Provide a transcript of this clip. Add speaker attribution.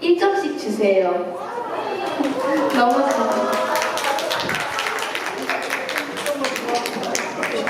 Speaker 1: 1점씩 주세요. 너무 잘